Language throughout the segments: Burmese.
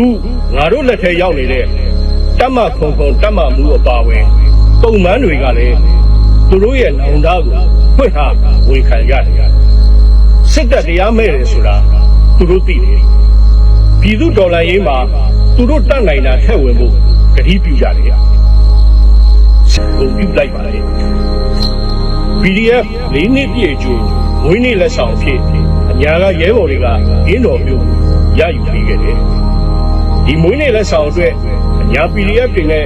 အခုငါတို့လက်ထဲရောက်နေတဲ့တတ်မခုံခုံတတ်မမှုအပါဝင်ပုံမှန်တွေကလည်းသူတို့ရဲ့နောင်တကိုဖွင့်ဟာဝန်ခံရတယ်စစ်တပ်တရားမဲ့တယ်ဆိုတာသူတို့သိတယ်ပြည်သူဒေါ်လာရေးမှာသူတို့တတ်နိုင်တာထက်ဝင်ဖို့ကတိပြုကြတယ်ပုံပြုလိုက်ပါလေ PDF လေးနှစ်ပြည့်ကျိုးဝင်းနေလက်ဆောင်ဖြစ်အညာကရဲဘော်တွေကရင်းတော်မျိုးရယူပြီးခဲ့တယ် ဒီမွေးနေ့လက်ဆောင်အတွက်အညာ PDF တွေနဲ့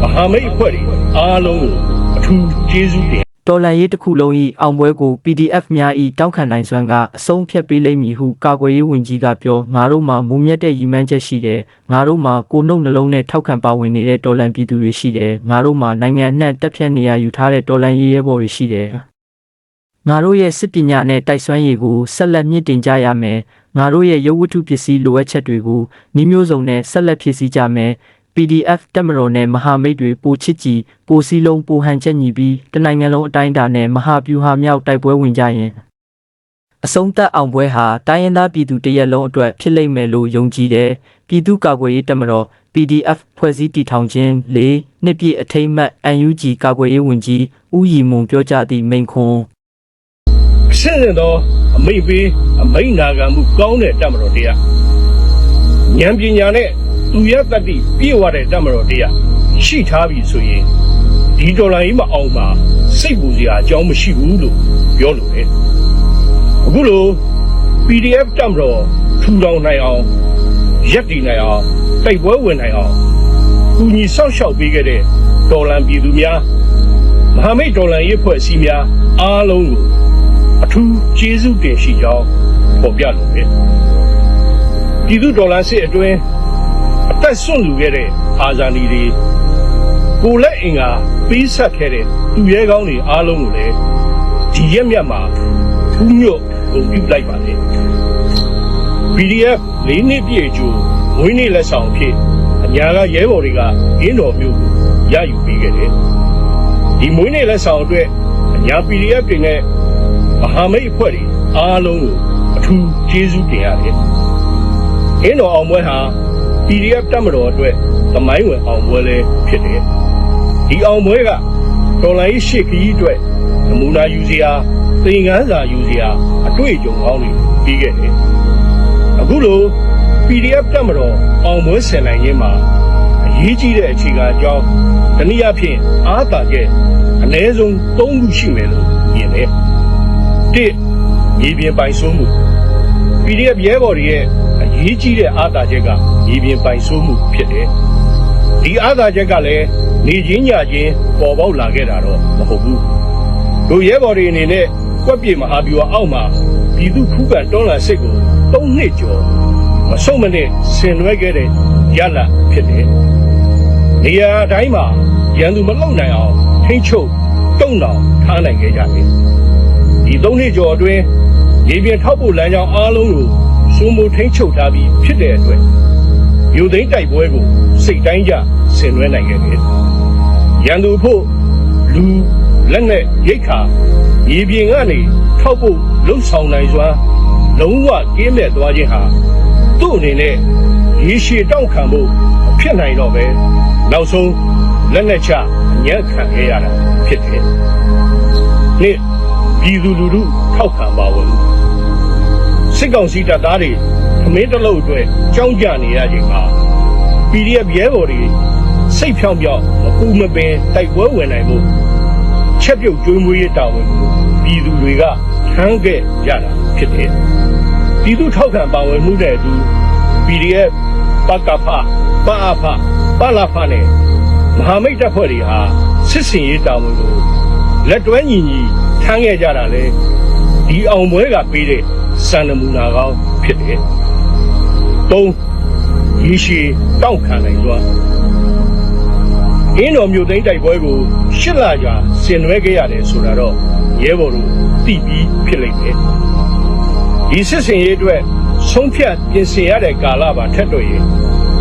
မဟာမိတ်အဖွဲ့တွေအားလုံးကိုအထူးကျေးဇူးတင်တော်လန်ရေးတစ်ခုလုံး၏အောင်ပွဲကို PDF များ၏တောက်ခံနိုင်စွမ်းကအဆုံးဖြတ်ပေးလိမ့်မည်ဟုကာကွယ်ရေးဝန်ကြီးကပြောငါတို့မှာမုံမြတ်တဲ့ရည်မှန်းချက်ရှိတယ်ငါတို့မှာကိုယ်နှုတ်နှလုံးနဲ့ထောက်ခံပါဝင်နေတဲ့တော်လန်ပြည်သူတွေရှိတယ်ငါတို့မှာနိုင်ငံအနှံ့တက်ဖြတ်နေရယူထားတဲ့တော်လန်ရေးရဲဘော်တွေရှိတယ်ငါတို့ရဲ့စစ်ပညာနဲ့တိုက်စွမ်းရည်ကိုဆက်လက်မြင့်တင်ကြရမယ် ငါတို့ရဲ့ရုပ်ဝတ္ထုပစ္စည်းလိုအပ်ချက်တွေကိုနှီးမျိုးစုံနဲ့ဆက်လက်ဖြည့်ဆည်းကြမယ် PDF တက်မတော်နဲ့မဟာမိတ်တွေပိုချစ်ကြည်ပိုစည်းလုံးပိုဟန်ချက်ညီပြီးတနိုင်ငံလုံးအတိုင်းအတာနဲ့မဟာဗျူဟာမြောက်တိုက်ပွဲဝင်ကြရင်အဆုံးသတ်အောင်ပွဲဟာတိုင်းရင်းသားပြည်သူတရက်လုံးအတွက်ဖြစ်လိမ့်မယ်လို့ယုံကြည်တယ်ပြည်သူ့ကာကွယ်ရေးတက်မတော် PDF ဖွဲ့စည်းတည်ထောင်ခြင်း၄နှစ်ပြည့်အထိမ်းအမှတ် UNG ကာကွယ်ရေးဝန်ကြီးဦးရီမွန်ပြောကြားသည့်မိန့်ခွန်းအရှင်းစင်သော အမိတ်ပေးအမိတ်နာခံမှုကောင်းတဲ့တမတော်တရားဉာဏ်ပညာနဲ့သူရတတ္တိပြည့်ဝတဲ့တမတော်တရားရှိထားပြီဆိုရင်ဒီဒေါ်လာကြီးမအောင်မှာစိတ်ပူစရာအကြောင်းမရှိဘူးလို့ပြောလို့လေအခုလို PDF တမတော်ထူထောင်နိုင်အောင်ရက်တည်နိုင်အောင်တိုက်ပွဲဝင်နိုင်အောင်ကူညီဆောက်ရှောက်ပေးခဲ့တဲ့ဒေါ်လန်ပြည်သူများမဟာမိတ်ဒေါ်လန်ရေးဖွဲ့အစည်းများအားလုံးကို အထူးကျေးဇူးတင်ရှိကြောင်းဖော်ပြလိုတယ်။ပြည်သူဒေါ်လာစစ်အတွင်းအသက်ဆွန့်လူခဲ့တဲ့အာဇာနည်တွေကိုယ်လက်အင်္ဂါပေးဆက်ခဲ့တဲ့သူရဲကောင်းတွေအားလုံးကိုလည်းဒီရက်မြတ်မှာဖူးညွတ်ဂုဏ်ပြုလိုက်ပါလေ။ PDF လေးနှစ်ပြည့်ကျိုးမွေးနေ့လက်ဆောင်အဖြစ်အညာကရဲဘော်တွေကရင်းတော်မျိုးကိုရယူပေးခဲ့တယ်။ဒီမွေးနေ့လက်ဆောင်အတွက်အညာ PDF တွေနဲ့ မဟာမိတ်အဖွဲ့တွေအားလုံးကိုအထူးကျေးဇူးတင်ရတယ်။အင်းတော်အောင်ပွဲဟာ PDF တက်မတော်အတွက်သမိုင်းဝင်အောင်ပွဲလည်းဖြစ်တယ်။ဒီအောင်ပွဲကတော်လိုင်းရှစ်ခရီးအတွက်နမူနာယူစရာသင်ခန်းစာယူစရာအတွေ့အကြုံကောင်းတွေပြီးခဲ့တယ်။အခုလို PDF တက်မတော်အောင်ပွဲဆင်နိုင်ခြင်းမှာအရေးကြီးတဲ့အခြေခံအကြောင်းတနည်းအားဖြင့်အားသာချက်အ ਨੇ ဆုံး၃ခုရှိမယ်လို့မြင်တယ်။ တစ်မြေပြင်ပိုင်ဆိုးမှု PDF ရဲဘော်တွေရဲ့အရေးကြီးတဲ့အားသာချက်ကမြေပြင်ပိုင်ဆိုးမှုဖြစ်တယ်။ဒီအားသာချက်ကလည်းနေချင်းညချင်းပေါ်ပေါက်လာခဲ့တာတော့မဟုတ်ဘူး။တို့ရဲဘော်တွေအနေနဲ့ကွက်ပြေမဟာဗျူဟာအောက်မှာပြည်သူခုခံတွန်းလှန်စစ်ကို၃နှစ်ကျော်မဆုံးမနစ်ဆင်နွှဲခဲ့တဲ့ရလဒ်ဖြစ်တယ်။နေရာတိုင်းမှာရန်သူမလုံနိုင်အောင်ထိမ့်ချုပ်တုံ့တောင်ထားနိုင်ခဲ့ကြတယ်။ ဒီသုံးနှစ်ကျော်အတွင်းရေပြင်ထောက်ပို့လမ်းကြောင်းအားလုံးကိုစိုးမိုးထိန်းချုပ်ထားပြီးဖြစ်တဲ့အတွက်မြို့သိမ်းတိုက်ပွဲကိုစိတ်တိုင်းကြဆင်နွှဲနိုင်ခဲ့တယ်။ရန်သူဖို့လူလက်နဲ့ရိတ်ခါရေပြင်ကနေထောက်ပို့လှုပ်ဆောင်နိုင်စွာလုံးဝကင်းမဲ့သွားခြင်းဟာသူ့အနေနဲ့ရေရှည်တောင့်ခံဖို့မဖြစ်နိုင်တော့ပဲနောက်ဆုံးလက်နဲ့ချအညံ့ခံခဲ့ရတာဖြစ်တယ်။နှစ် ပြည်သူလူထုထောက်ခံပါဝင်မှုစစ်ကောင်စီတပ်သားတွေခမင်းတလုံးအတွက်ကြောင်းကြနေရချိန်မှာ PDF ရဲဘော်တွေစိတ်ဖြောင်းပြောင်းမပူမပင်တိုက်ပွဲဝင်နိုင်မှုချက်ပြုတ်ကျွေးမွေးရေးတာဝန်ကိုပြည်သူတွေကထမ်းခဲ့ရတာဖြစ်တယ်ပြည်သူထောက်ခံပါဝင်မှုတဲ့အတူ PDF ပကဖပအဖပလာဖနဲ့မဟာမိတ်တပ်ဖွဲ့တွေဟာစစ်စင်ရေးတာဝန်ကို လက်တွဲညီညီထမ်းခဲ့ကြတာလေဒီအောင်ပွဲကပေးတဲ့စံနမူနာကောင်းဖြစ်တယ်။၃ရေရှည်တောင့်ခံနိုင်စွာအင်းတော်မြို့သိမ်းတိုက်ပွဲကိုရှစ်လကြာဆင်နွှဲခဲ့ရတယ်ဆိုတာတော့ရဲဘော်တို့သိပြီးဖြစ်လိမ့်မယ်။ဒီစစ်စင်ရေးအတွက်ဆုံးဖြတ်ပြင်ဆင်ရတဲ့ကာလပါထက်တော့ရင်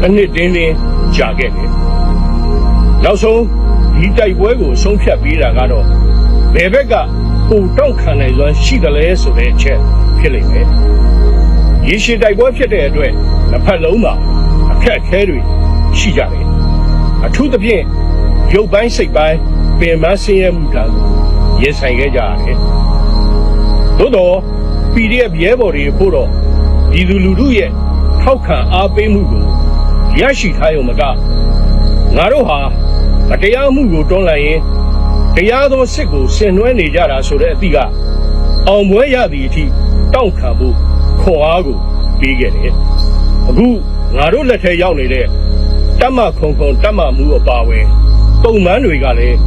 တစ်နှစ်တင်းတင်းကြာခဲ့တယ်။နောက်ဆုံးဒီတိုက်ပွဲကိုဆုံးဖြတ်ပေးတာကတော့ ဘယ်ဘက်ကပုံတောင့်ခံနိုင်စွမ်းရှိတယ်လဲဆိုတဲ့အချက်ဖြစ်လိမ့်မယ်။ရေရှည်တိုက်ပွဲဖြစ်တဲ့အတွက်တစ်ဖက်လုံးမှာအအခက်အခဲတွေရှိကြတယ်အထူးသဖြင့်ရုပ်ပိုင်းစိတ်ပိုင်းပင်မဆင်းရဲမှုတံကိုရင်ဆိုင်ခဲ့ကြရတယ်သို့တော့ PDF ရဲဘော်တွေဖို့တော့ဒီလူလူတို့ရဲ့ထောက်ခံအားပေးမှုကိုရရှိထားရုံမကငါတို့ဟာမတရားမှုကိုတွန်းလှန်ရင် တရားသောစစ်ကိုဆင်နွှဲနေကြတာဆိုတဲ့အသည့်ကအောင်ပွဲရသည့်အထိတောင့်ခံဖို့ခွန်အားကိုပေးခဲ့တယ်အခုငါတို့လက်ထဲရောက်နေတဲ့တတ်မှခုံခုံတတ်မှမှုအပါဝင်ပုံမှန်တွေကလည်း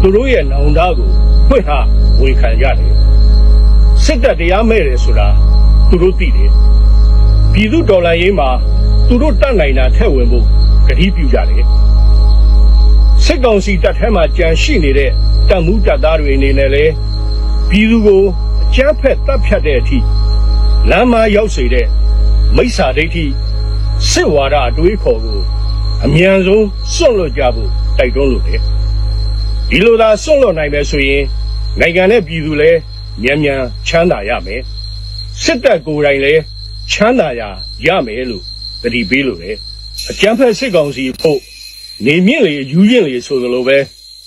သူတို့ရဲ့နောင်တကိုဖွင့်ဟာဝန်ခံကြတယ်စစ်တပ်တရားမဲ့တယ်ဆိုတာသူတို့သိတယ်ပြည်သူတော်လှန်ရေးမှာသူတို့တတ်နိုင်တာထည့်ဝင်ဖို့ကတိပြုကြတယ် စစ်ကောင်စီတပ်ထဲမှာကြံရှိနေတဲ့တပ်မှုတပ်သားတွေအနေနဲ့လည်းပြည်သူကိုအကြမ်းဖက်တပ်ဖြတ်တဲ့အထိလမ်းမရောက်စေတဲ့မိစ္ဆာဒိဋ္ဌိစစ်ဝါဒအတွေးခေါ်ကိုအမြန်ဆုံးစွန့်လွတ်ကြဖို့တိုက်တွန်းလိုတယ်ဒီလိုသာစွန့်လွတ်နိုင်မယ်ဆိုရင်နိုင်ငံနဲ့ပြည်သူလည်းမြန်မြန်ချမ်းသာရမယ်စစ်တပ်ကိုယ်တိုင်လည်းချမ်းသာရရမယ်လို့တတိပေးလို့တယ်အကြမ်းဖက်စစ်ကောင်စီဖို့ နေမြင့်လေယူရင်လေဆိုသလိုပဲ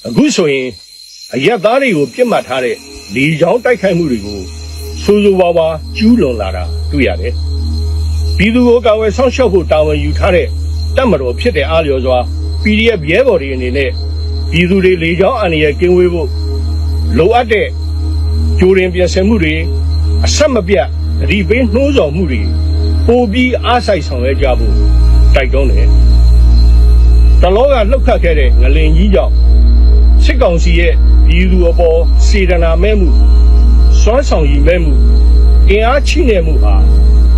အခုဆိုရင်အရက်သားတွေကိုပြစ်မှတ်ထားတဲ့လေကြောင်းတိုက်ခိုက်မှုတွေကိုဆိုးဆိုးဝါးဝါကျူးလွန်လာတာတွေ့ရတယ်ပြည်သူကိုကာဝယ်ဆောင်ရှောက်ဖို့တာဝန်ယူထားတဲ့တပ်မတော်ဖြစ်တဲ့အားလျော်စွာ PDF ရဲဘော်တွေအနေနဲ့ပြည်သူတွေလေကြောင်းအန္တရာယ်ကင်းဝေးဖို့လိုအပ်တဲ့ကြိုတင်ပြင်ဆင်မှုတွေအဆက်မပြတ်အဒီပေးနှိုးဆော်မှုတွေပိုပြီးအားစိုက်ဆောင်ရွက်ကြဖို့တိုက်တွန်းတယ်။ တလောကလှုပ်ခတ်ခဲ့တဲ့ငလင်ကြီးကြောင့်စစ်ကောင်စီရဲ့ပြည်သူအပေါ်စေတနာမဲ့မှုစွမ်းဆောင်ရည်မဲ့မှုအင်အားချိနေမှုဟာ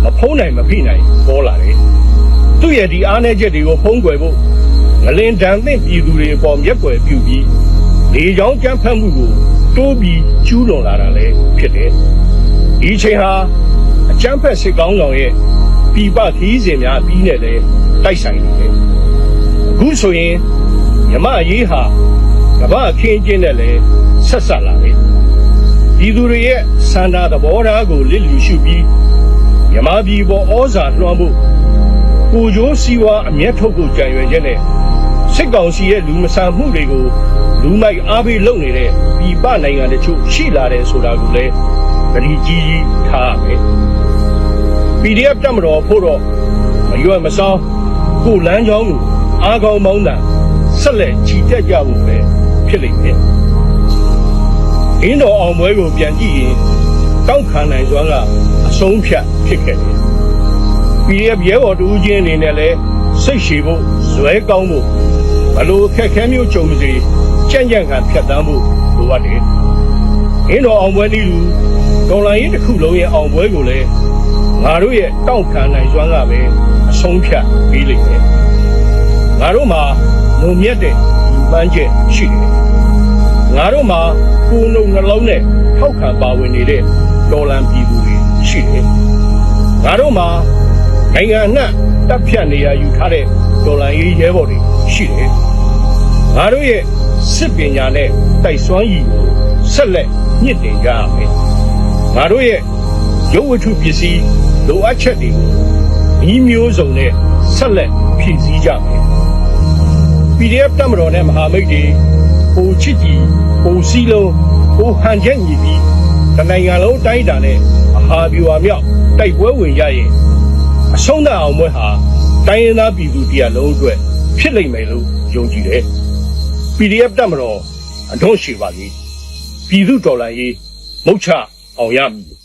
မဖုံးနိုင်မဖိနိုင်ပေါ်လာတယ်။သူ့ရဲ့ဒီအားနည်းချက်တွေကိုဖုံးကွယ်ဖို့ငလင်ဒဏ်သင့်ပြည်သူတွေအပေါ်မျက်ကွယ်ပြုပြီးလေကြောင်းကြမ်းဖက်မှုကိုတိုးပြီးကျူးလွန်လာတာလည်းဖြစ်တယ်။ဒီချိန်ဟာအကြမ်းဖက်စစ်ကောင်းဆောင်ရဲ့ပြပခီးစဉ်များပြီးနဲ့လည်းတိုက်ဆိုင်နေတယ်။အ ခုဆိုရင်မြမအရေးဟာကမ္ဘာအခင်းကျင်းနဲ့လည်းဆက်ဆက်လာတယ်။ဒီသူတွေရဲ့စန္ဒသဘောထားကိုလစ်လျူရှုပြီးမြမပြည်ပေါ်ဩဇာလွှမ်းဖို့ကိုကျိုးစီဝါအမျက်ထုတ်ဖို့ကြံရွယ်ချက်နဲ့စစ်ကောင်စီရဲ့လူမဆန်မှုတွေကိုလူမိုက်အားပေးလုပ်နေတဲ့ပြည်ပနိုင်ငံတချို့ရှိလာတယ်ဆိုတာကိုလည်းသတိကြီးကြီးထားရမယ် PDF တက်မတော်ဖို့တော့မရွယ်မစောင်းကိုလမ်းကြောင်းကို အားကောင်းမောင်းတာဆက်လက်ကြည်တက်ကြဖို့ပဲဖြစ်လိမ့်မယ်။အင်းတော်အောင်ပွဲကိုပြန်ကြည့်ရင်တောက်ခံနိုင်စွာကအဆုံးဖြတ်ဖြစ်ခဲ့တယ်။ PDF ရဲဘော်တူးချင်းအနေနဲ့လည်းစိတ်ရှည်ဖို့ဇွဲကောင်းဖို့ဘလို့အခက်ခဲမျိုးကြုံစေကြံ့ကြံ့ခံဖြတ်တန်းဖို့လိုအပ်တယ်။အင်းတော်အောင်ပွဲနည်းလူဒေါ်လာရင်းတစ်ခုလုံးရဲ့အောင်ပွဲကိုလည်းငါတို့ရဲ့တောင့်ခံနိုင်စွမ်းကပဲအဆုံးဖြတ်ပေးလိမ့်မယ် ငါတို့မှာမုံမြတ်တဲ့ဒီပန်းချက်ရှိတယ်ငါတို့မှာကိုယ်နှုတ်နှလုံးနဲ့ထောက်ခံပါဝင်နေတဲ့တော်လန်ပြည်သူတွေရှိတယ်ငါတို့မှာနိုင်ငံအနှံ့တပ်ဖြတ်နေရယူထားတဲ့တော်လန်ရေးရဲဘော်တွေရှိတယ်ငါတို့ရဲ့စစ်ပညာနဲ့တိုက်စွမ်းရည်ကိုဆက်လက်ညှစ်တင်ကြရမယ်ငါတို့ရဲ့ရုပ်ဝတ္ထုပစ္စည်းလိုအပ်ချက်တွေကိုဤမျိုးစုံနဲ့ဆက်လက်ဖြည့်ဆည်းကြမယ် PDF တက်မတော်နဲ့မဟာမိတ်တွေပိုချစ်ကြည်ပိုစည်းလုံးပိုဟန်ချက်ညီပြီးတနိုင်ငံလုံးတိုင်းတာနဲ့မဟာဗျူဟာမြောက်တိုက်ပွဲဝင်ရရင်အဆုံးသတ်အောင်ပွဲဟာတိုင်းရင်းသားပြည်သူတရားလုံးအတွက်ဖြစ်လိမ့်မယ်လို့ယုံကြည်တယ် PDF တက်မတော်အတော့ရှိပါလိမ့်ပြည်သူတော်လှန်ရေးမုတ်ချအောင်ရမည်